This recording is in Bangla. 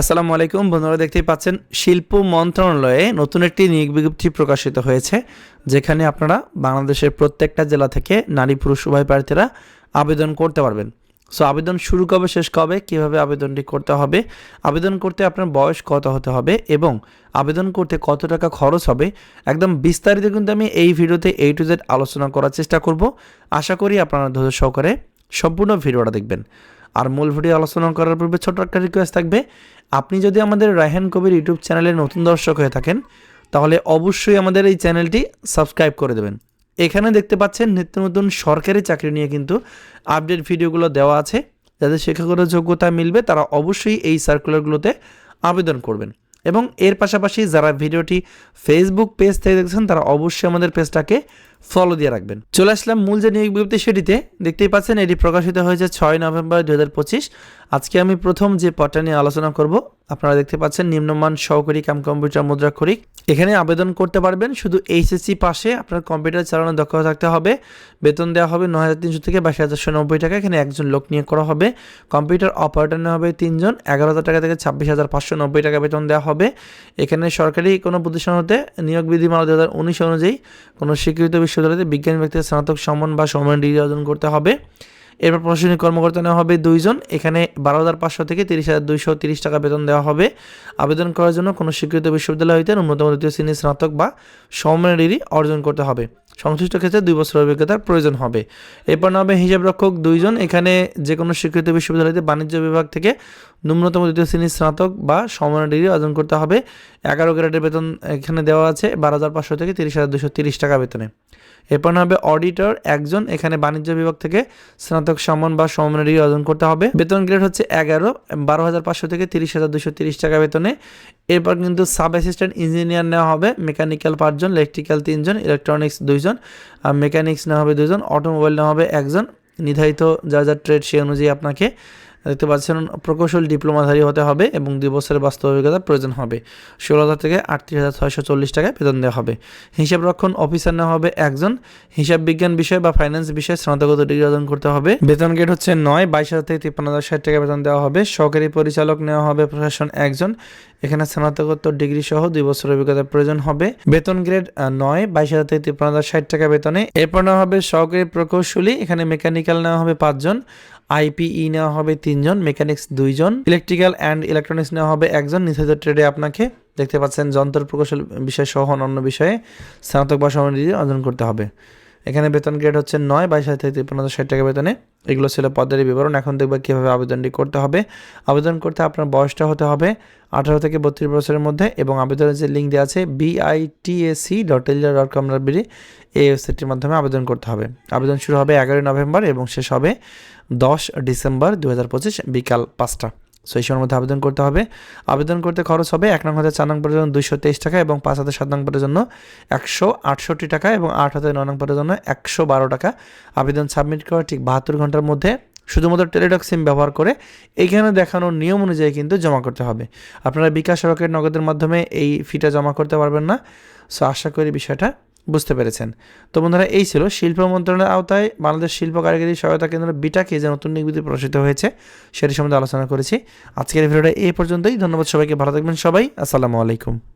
আসসালামু আলাইকুম, বন্ধুরা দেখতেই পাচ্ছেন, শিল্প মন্ত্রণালয়ে নতুন একটি নিয়োগ বিজ্ঞপ্তি প্রকাশিত হয়েছে, যেখানে আপনারা বাংলাদেশের প্রত্যেকটা জেলা থেকে নারী পুরুষ উভয় প্রার্থীরা আবেদন করতে পারবেন। সো, আবেদন শুরু কবে, শেষ কবে, কীভাবে আবেদনটি করতে হবে, আবেদন করতে আপনার বয়স কত হতে হবে এবং আবেদন করতে কত টাকা খরচ হবে, একদম বিস্তারিত কিন্তু আমি এই ভিডিওতে এই টু জেড আলোচনা করার চেষ্টা করব। আশা করি আপনারা ধৈর্য সহকারে সম্পূর্ণ ভিডিওটা দেখবেন। আর মূল ভিডিও আলোচনা করার পূর্বে ছোট একটা রিকোয়েস্ট থাকবে। আপনি যদি আমাদের রায়হান কবির ইউটিউব চ্যানেলে নতুন দর্শক হয়ে থাকেন, তাহলে অবশ্যই আমাদের এই চ্যানেলটি সাবস্ক্রাইব করে দেবেন। এখানে দেখতে পাচ্ছেন নিত্য নতুন সরকারি চাকরি নিয়ে কিন্তু আপডেট ভিডিওগুলো দেওয়া আছে। যাদের শিক্ষাগত যোগ্যতা মিলবে, তারা অবশ্যই এই সার্কুলারগুলোতে আবেদন করবেন। এবং এর পাশাপাশি যারা ভিডিওটি ফেসবুক পেজ থেকে দেখছেন, তারা অবশ্যই আমাদের পেজটাকে ফলো দিয়ে রাখবেন। চলে আসলাম মূল যে নিয়োগ বিজ্ঞপ্তি সেটিতে। দেখতেই পাচ্ছেন, এটি প্রকাশিত হয়েছে ছয় নভেম্বর দুই হাজার পঁচিশ। আজকে আমি প্রথম যে পদটা নিয়ে আলোচনা করব আপনারা দেখতে পাচ্ছেন নিম্নমান সহকারী কাম কম্পিউটার মুদ্রাক্ষরিক। এখানে আবেদন করতে পারবেন, শুধু এইচএসসি পাশে আপনার কম্পিউটার চালানোর দক্ষতা থাকতে হবে। বেতন দেওয়া হবে নয় হাজার তিনশো থেকে বাইশ হাজারশো নব্বই টাকা। এখানে একজন লোক নিয়োগ করা হবে। কম্পিউটার অপারেটর নেওয়া হবে তিনজন। এগারো হাজার টাকা থেকে ছাব্বিশ হাজার পাঁচশো নব্বই টাকা বেতন দেওয়া হবে। এখানে সরকারি কোনো প্রতিষ্ঠান হতে নিয়োগ বিধিমালা দু হাজার উনিশ অনুযায়ী কোনো স্বীকৃত বিশ্ববিদ্যালয়তে বিজ্ঞান ব্যক্তির স্নাতক সম্মান বা সম্মান ডিগ্রি অর্জন করতে হবে। এরপর প্রশাসনিক কর্মকর্তা নেওয়া হবে দুইজন। এখানে বারো হাজার পাঁচশো থেকে তিরিশ হাজার দুইশো তিরিশ টাকা বেতন দেওয়া হবে। আবেদন করার জন্য কোনো স্বীকৃত বিশ্ববিদ্যালয় হইতে ন্যূনতম দ্বিতীয় শ্রেণির স্নাতক বা সমমানের ডিগ্রি অর্জন করতে হবে। সংশ্লিষ্ট ক্ষেত্রে দুই বছর অভিজ্ঞতার প্রয়োজন হবে। এরপর নেওয়া হবে হিসাব রক্ষক দুইজন। এখানে যে কোনো স্বীকৃত বিশ্ববিদ্যালয়তে বাণিজ্য বিভাগ থেকে ন্যূনতম দ্বিতীয় শ্রেণির স্নাতক বা সমমানের ডিগ্রি অর্জন করতে হবে। এগারো গ্রেডের বেতন এখানে দেওয়া আছে বারো হাজার পাঁচশো থেকে তিরিশ হাজার দুশো তিরিশ টাকা বেতনে। এরপর হবে অডিটর। একজন এখানে বাণিজ্য বিভাগ থেকে স্নাতক সম্মান বা সমমানের ডিগ্রি অর্জন করতে হবে। বেতন গ্রেড হচ্ছে এগারো, বারো হাজার পাঁচশো থেকে তিরিশ হাজার দুশো তিরিশ টাকা বেতনে। এরপর কিন্তু সাব অ্যাসিস্ট্যান্ট ইঞ্জিনিয়ার নেওয়া হবে মেকানিক্যাল পাঁচজন ইলেকট্রিক্যাল তিনজন ইলেকট্রনিক্স দুইজন, আর মেকানিক্স নেওয়া হবে দুজন অটোমোবাইল নেওয়া হবে একজন। নির্ধারিত যা যা ট্রেড সেই অনুযায়ী আপনাকে দেখতে পাচ্ছেন, প্রকৌশল ডিপ্লোমাধারী হতে হবে এবং দুই বছরের বাস্তব অভিজ্ঞতার প্রয়োজন হবে। ষোলো হাজার থেকে আটত্রিশ হাজার ছয়শো চল্লিশ টাকায় বেতন দেওয়া হবে। হিসাব রক্ষণ অফিসার নেওয়া হবে একজন। হিসাব বিজ্ঞান বিষয় বা ফাইন্যান্স বিষয়ে স্নাতকোত্তর ডিগ্রি অর্জন করতে হবে। বেতন গেট হচ্ছে নয়, বাইশ হাজার থেকে তিপ্পান্ন হাজার ষাট টাকা বেতন দেওয়া হবে। সহকারী পরিচালক নেওয়া হবে প্রশাসন একজন। এখানে স্নাতকোত্তর ডিগ্রি সহ দুই বছর অভিজ্ঞতার প্রয়োজন হবে। বেতন গ্রেড নয়, বাইশ হাজার থেকে তিপ্পান্ন হাজার ষাট টাকা বেতনে। এরপর নেওয়া হবে সহকারী প্রকৌশলী। এখানে মেকানিক্যাল নেওয়া হবে পাঁচজন। আইপিই নেওয়া হবে তিনজন, মেকানিক্স দুইজন, ইলেকট্রিক্যাল অ্যান্ড ইলেকট্রনিক্স নেওয়া হবে একজন। নির্ধারিত ট্রেডে আপনাকে দেখতে পাচ্ছেন যন্ত্র প্রকৌশল বিষয় সহ অন্যান্য বিষয়ে স্নাতক বা সমিতি অর্জন করতে হবে। এখানে বেতন গ্রেড হচ্ছে নয়, বাইশ হাজার থেকে তিপ্পান্ন ষাট টাকা বেতনে। এগুলো ছিল পদের বিবরণ। এখন দেখবে কীভাবে আবেদনটি করতে হবে। আবেদন করতে আপনার বয়সটা হতে হবে আঠারো থেকে বত্রিশ বছরের মধ্যে এবং আবেদনের যে লিঙ্ক দেওয়া আছে বিআইটিএসি ডট টেলিডার ডট কম বিডি এই ওয়েবসাইটটির মাধ্যমে আবেদন করতে হবে। আবেদন শুরু হবে এগারোই নভেম্বর এবং শেষ হবে দশ ডিসেম্বর দু হাজার পঁচিশ বিকাল পাঁচটা। সো এই সময়ের মধ্যে আবেদন করতে হবে। আবেদন করতে খরচ হবে এক নং হাজার চার নং জন্য দুইশো তেইশ টাকা এবং পাঁচ হাজার সাত নং পদের জন্য একশো আটষট্টি টাকা এবং আট হাজার নয় নং পদের জন্য একশো বারো টাকা। আবেদন সাবমিট করার ঠিক বাহাত্তর ঘণ্টার মধ্যে শুধুমাত্র টেলিটক সিম ব্যবহার করে এইখানে দেখানোর নিয়ম অনুযায়ী কিন্তু জমা করতে হবে। আপনারা বিকাশ সড়কের নগদের মাধ্যমে এই ফিটা জমা করতে পারবেন না। সো আশা করি বিষয়টা বুঝতে পেরেছেন। তো বন্ধুরা, এই ছিল শিল্প মন্ত্রণালয়ের আওতায় বাংলাদেশ শিল্প কারিগরি সহায়তা কেন্দ্র বিটাকে যে নতুন নির্বিধি প্রকাশিত হয়েছে সেটি সম্বন্ধে আলোচনা করেছি। আজকের ভিডিওটা এই পর্যন্তই। ধন্যবাদ সবাইকে। ভালো থাকবেন সবাই। আসসালামু আলাইকুম।